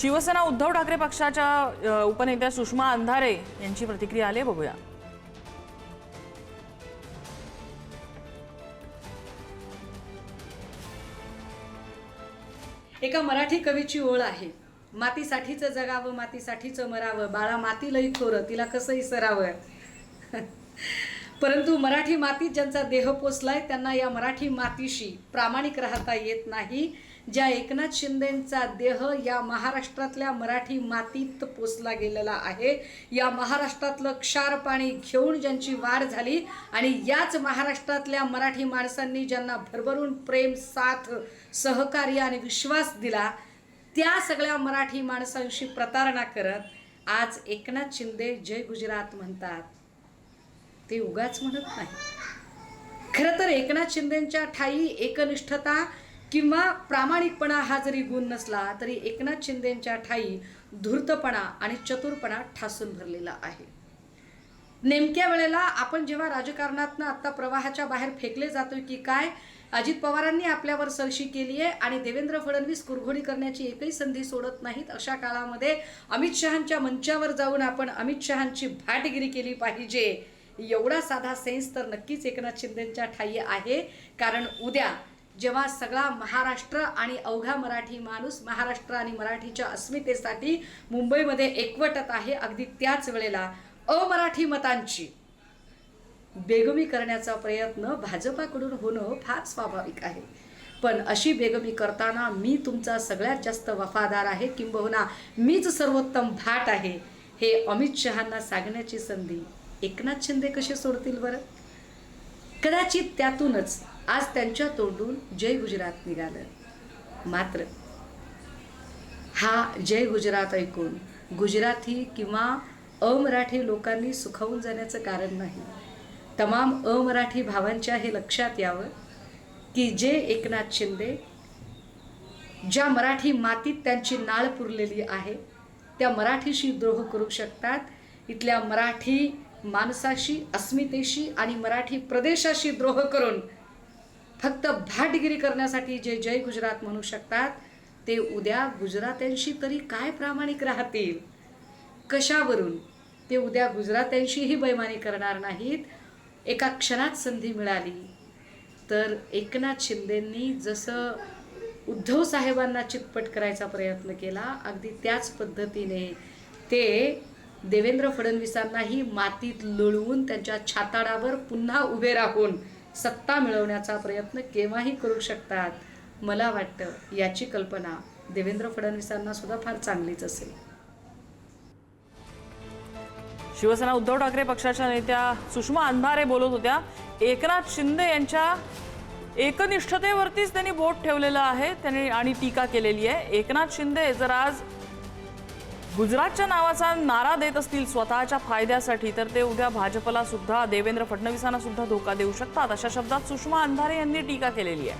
शिवसेना उद्धव ठाकरे पक्षाच्या उपनेत्या सुषमा अंधारे यांची प्रतिक्रिया आली बघूया. एका मराठी कवीची ओळ आहे. मातीसाठीचं जगावं मातीसाठीचं मरावं. बाळा माती लई थोरं तिला कसंही सरावं. परंतु मराठी मातीत ज्यांचा देह पोचलाय त्यांना या मराठी मातीशी प्रामाणिक राहता येत नाही. ज्या एकनाथ शिंदेंचा देह या महाराष्ट्रातल्या मराठी मातीत पोचला गेलेला आहे या महाराष्ट्रातलं क्षार पाणी घेऊन ज्यांची वाढ झाली आणि याच महाराष्ट्रातल्या मराठी माणसांनी ज्यांना भरभरून प्रेम साथ सहकार्य आणि विश्वास दिला त्या सगळ्या मराठी माणसांशी प्रतारणा करत आज एकनाथ शिंदे जय गुजरात म्हणतात. ते उगाच म्हणत नाही. खरं तर एकनाथ शिंदेंच्या ठाई एकनिष्ठता किंवा प्रामाणिकपणा हा जरी गुण नसला तरी एकनाथ शिंदेंच्या ठाई धूर्तपणा आणि चतुरपणा ठासून भरलेला आहे. नेमक्या वेळेला आपण जेव्हा राजकारणातनं आत्ता प्रवाहाच्या बाहेर फेकले जातोय की काय अजित पवारांनी आपल्यावर सरशी केली आहे आणि देवेंद्र फडणवीस कुरघोडी करण्याची एकही संधी सोडत नाहीत अशा काळामध्ये अमित शहांच्या मंचावर जाऊन आपण अमित शहांची भाटगिरी केली पाहिजे. एवढा साधा सेन्स तर नक्कीच एकनाथ शिंदेंच्या ठाई आहे. कारण उद्या जेव्हा सगळा महाराष्ट्र आणि अवघा मराठी माणूस महाराष्ट्र आणि मराठीच्या अस्मितेसाठी मुंबईमध्ये एकवटत आहे अगदी त्याच वेळेला अमराठी मतांची बेगमी करण्याचा प्रयत्न भाजपाकडून होणं फार स्वाभाविक आहे. पण अशी बेगमी करताना मी तुमचा सगळ्यात जास्त वफादार आहे किंबहुना मीच सर्वोत्तम भाट आहे हे अमित शहांना सांगण्याची संधी एकनाथ शिंदे कसे सोडतील बरं? कदाचित त्यातूनच आज त्यांच्या तोंडून जय गुजरात निघालं. मात्र हा जय गुजरात ऐकून गुजराती किंवा अमराठी लोकांनी सुखावून जाण्याचं कारण नाही. तमाम अमराठी भावांच्या हे लक्षात यावं की जे एकनाथ शिंदे ज्या मराठी मातीत त्यांची नाळ पुरलेली आहे त्या मराठीशी द्रोह करू शकतात इथल्या मराठी माणसाशी अस्मितेशी आणि मराठी प्रदेशाशी द्रोह करून फक्त भाटगिरी करण्यासाठी जे जय गुजरात म्हणू शकतात ते उद्या गुजरात्यांशी तरी काय प्रामाणिक राहतील? कशावरून? ते उद्या गुजरात्यांशीही बैमानी करणार नाहीत. एका क्षणात संधी मिळाली. तर एकनाथ शिंदेंनी जसं उद्धव साहेबांना चितपट करायचा प्रयत्न केला अगदी त्याच पद्धतीने ते देवेंद्र फडणवीसांनाही मातीत लुळवून त्यांच्या छाताडावर पुन्हा उभे राहून सत्ता मिळवण्याचा प्रयत्न केव्हाही करू शकतात मला वाटतं याची कल्पना देवेंद्र फडणवीसांना सुद्धा फार चांगलीच असेल. शिवसेना उद्धव ठाकरे पक्षाच्या नेत्या सुषमा अंधारे बोलत होत्या एकनाथ शिंदे यांच्या एकनिष्ठतेवरतीच त्यांनी बोट ठेवलेलं आहे त्यांनी आणि टीका केलेली आहे. एकनाथ शिंदे जर आज गुजरातच्या नावाचा नारा देत असतील स्वतःच्या फायद्यासाठी तर ते उद्या भाजपला सुद्धा देवेंद्र फडणवीसांना सुद्धा धोका देऊ शकतात. अशा शब्दात सुषमा अंधारे यांनी टीका केलेली आहे.